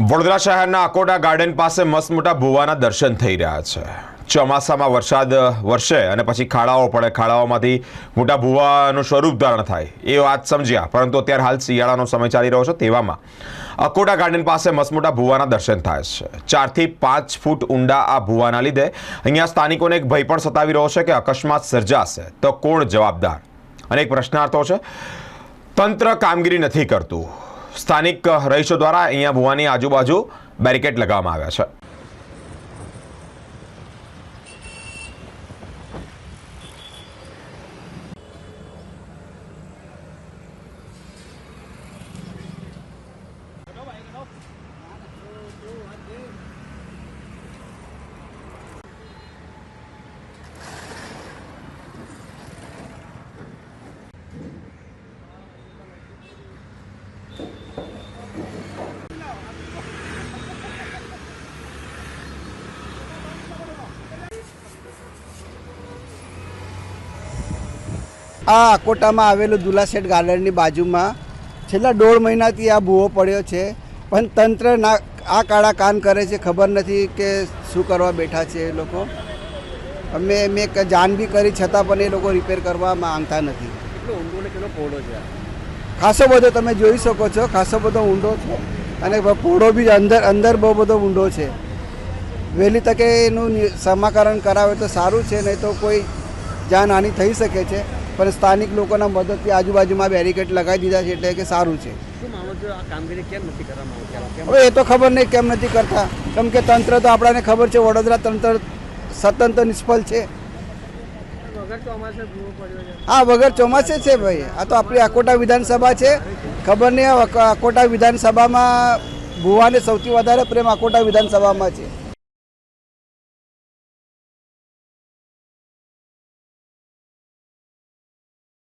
વડોદરા શહેરના અકોટા ગાર્ડન પાસે મસ્ત મોટા ભુવાના દર્શન થઈ રહ્યા છે. ચોમાસામાં વરસાદ વરસે અને પછી ખાડાઓ પડે. ખાડાઓમાંથી મોટા ભુવાનું સ્વરૂપ ધારણ થાય. એ વાત સમજ્યા, પરંતુ અત્યારે હાલ શિયાળાનો સમય ચાલી રહ્યો છે તેવામાં. અકોટા ગાર્ડન પાસે મસમોટા ભુવાના દર્શન થાય છે. ચારથી પાંચ ફૂટ ઊંડા આ ભુવાના લીધે અહીંયા સ્થાનિકોને એક ભય પણ સતાવી રહ્યો છે કે અકસ્માત સર્જાશે. તો કોણ જવાબદાર? અને એક પ્રશ્નાર્થો છે. તંત્ર કામગીરી નથી કરતું. સ્થાનિક રહીશો દ્વારા અહીંયા ભુવાની આજુબાજુ બેરિકેડ લગાવવામાં આવ્યા છે. આ આકોટામાં આવેલું દુલાસેટ ગાર્ડનની બાજુમાં છેલ્લા દોઢ મહિનાથી આ ભૂવો પડ્યો છે. પણ તંત્ર ના આ કાળા કાન કરે છે ખબર નથી કે શું કરવા બેઠા છે એ લોકો. અમે મેં જાણ બી કરી છતાં પણ એ લોકો રિપેર કરવા માંગતા નથી. ખાસો બધો તમે જોઈ શકો છો ખાસો બધો ઊંડો છે અને પોળો પહોળો બી અંદર અંદર બહુ બધો ઊંડો છે. વહેલી તકે એનું સમાકરણ કરાવે તો સારું છે નહીં તો કોઈ જાનહાનિ થઈ શકે છે. પણ સ્થાનિક લોકોના મદદથી આજુબાજુમાં બેરિકેડ લગાવી દીધા છે એટલે કે સારું છે. હવે એ તો ખબર નહીં કેમ નથી કરતા. કેમ કે તંત્ર તો આપણાને ખબર છે વડોદરા તંત્ર સ્વતંત્ર નિષ્ફળ છે. હા વગર ચોમાસે છે ભાઈ. આ તો આપણી અકોટા વિધાનસભા છે. ખબર નહીં અકોટા વિધાનસભામાં ભુવાને સૌથી વધારે પ્રેમ અકોટા વિધાનસભામાં છે.